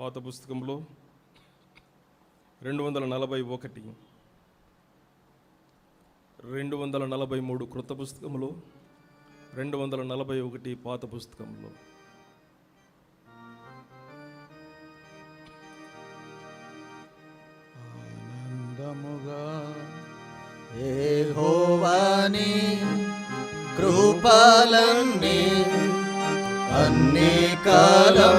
పాత పుస్తకంలో రెండు వందల నలభై ఒకటి రెండు వందల నలభై మూడు క్రొత్త పుస్తకంలో రెండు వందల నలభై ఒకటి పాత పుస్తకంలో. ఆనందముగా ఏ హోవాని కృపాలన్నీ అన్ని కాలం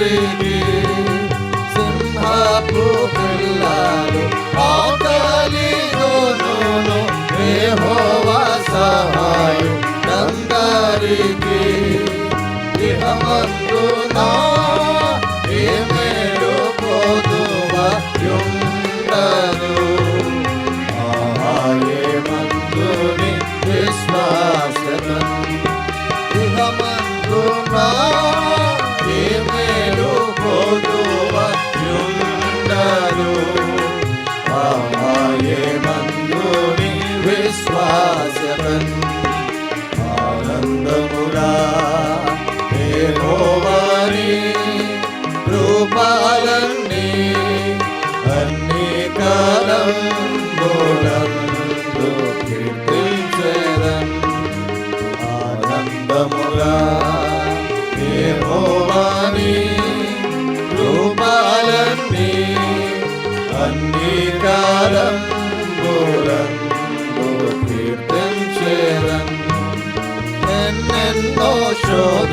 తందరికి సింహపు పిల్లలు ఆకలి గోనోను యెహోవా సహాయు తందరికి ఇహమందునా ఏమేలు పొదువా యుండదు ఆహాయే మందుని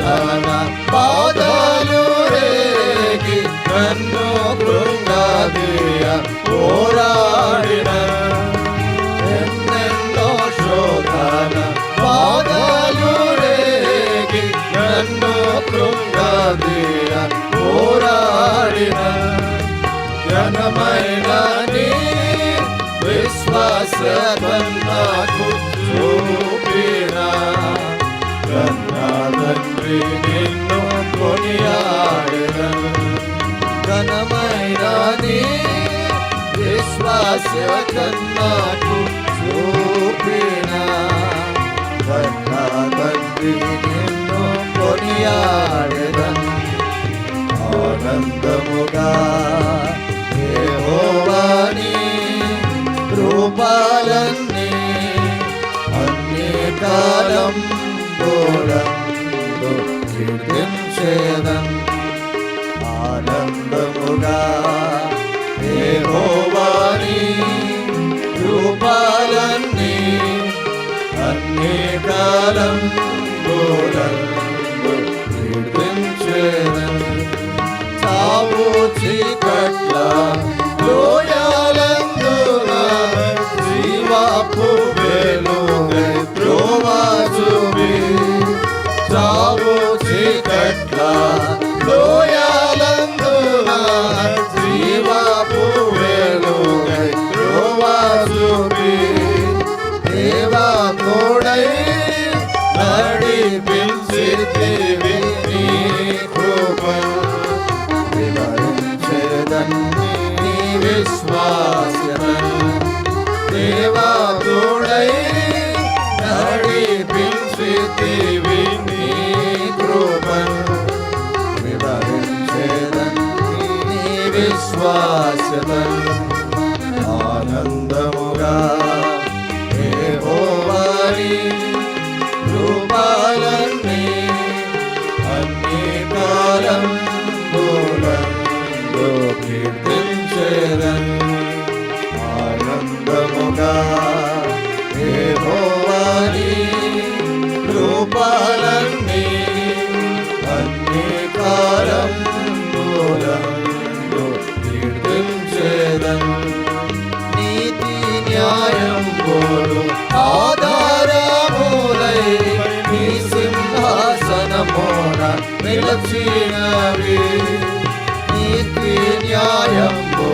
శోధన బాధలు రేగి నన్ను కృంగదీయ పోరాడిన. ఎన్నెన్నో శోధన బాధలు రేగి నన్ను కృంగదీయ పోరాడిన. ఘనమైన నీ కొనియాడెదను ఘనమైన విశ్వాస కన్నాకు చూపిన కన్నాదండ్రి నిన్ను కొనియాడెదను ఆనందముగా యెహోవాని అన్ని కాలం దూరంలో చేదం ఆనందముగా యెహోవాని రూపాలన్నీ అన్ని కాలం దూరంలో చావు చీకట్ల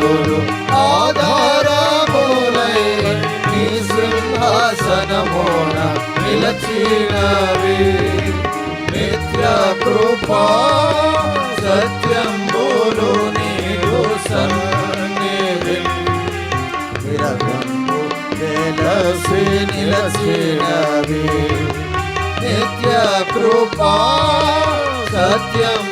న్యాయం ఆధారములై నీ సింహాసనమోన నిలచినవి. నిత్య కృపా సత్యం పోలు నీరు సన్నిధి. విరగంపు వెలసి నిలచినవి. నిత్య కృపా సత్యం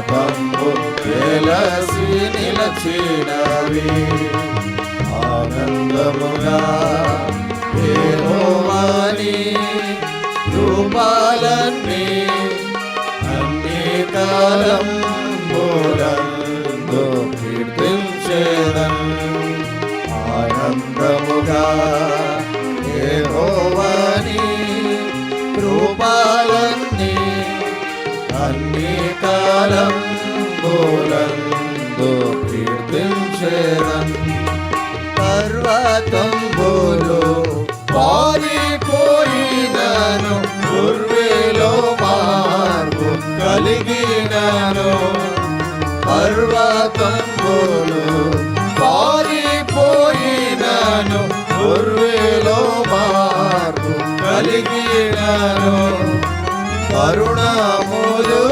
విరగంపు వెలసి నిలచినవి. ఆనందముగా ఏమోవాని రూపాలన్నీ అన్ని కాలం కరుణములు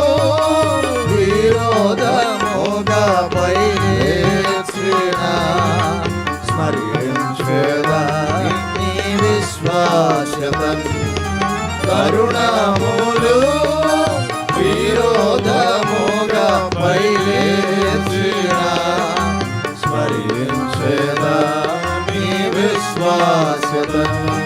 విరోధముగా పైన స్మరించేదా నీ విశ్వాసతం కరుణములు విరోధముగా పైన స్మరించేదా నీ విశ్వాసతం